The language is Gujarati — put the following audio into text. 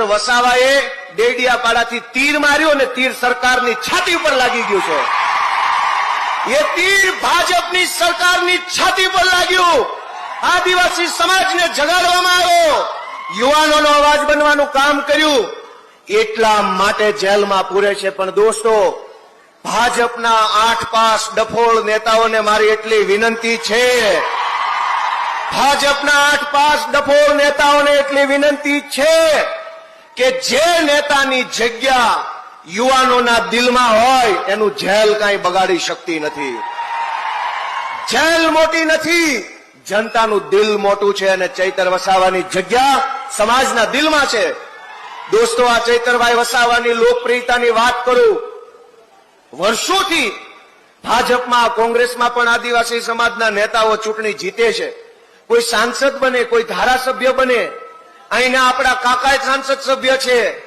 વસાવાએ ડેડિયાપાડાથી તીર માર્યો અને તીર સરકારની છાતી ઉપર લાગી ગયું છે. એ તીર ભાજપની સરકારની છાતી પર લાગ્યું. આદિવાસી સમાજને જગાડવામાં આવ્યો. યુવાનોનો અવાજ બનવાનું કામ કર્યું. એટલા માટે જેલમાં પૂરે છે. પણ દોસ્તો, ભાજપના આઠ પાસ ડફોળ નેતાઓને મારી એટલી વિનંતી છે. ભાજપના આઠ પાસ ડફોળ નેતાઓને એટલી વિનંતી છે. કે જે નેતાની જગ્યા યુવાનોના દિલમાં હોય, એનું જેલ કાંઈ બગાડી શકતી નથી. જેલ મોટી નથી, જનતાનું દિલ મોટું છે અને ચૈતર વસાવાની જગ્યા સમાજના દિલમાં છે. દોસ્તો, આ ચૈતરભાઈ વસાવાની લોકપ્રિયતાની વાત કરું. વર્ષોથી ભાજપમાં, કોંગ્રેસમાં પણ આદિવાસી સમાજના નેતાઓ ચૂંટણી જીતે છે. કોઈ સાંસદ બને, કોઈ ધારાસભ્ય બને અહીંના આપણા કાકા સાંસદ સભ્ય છે.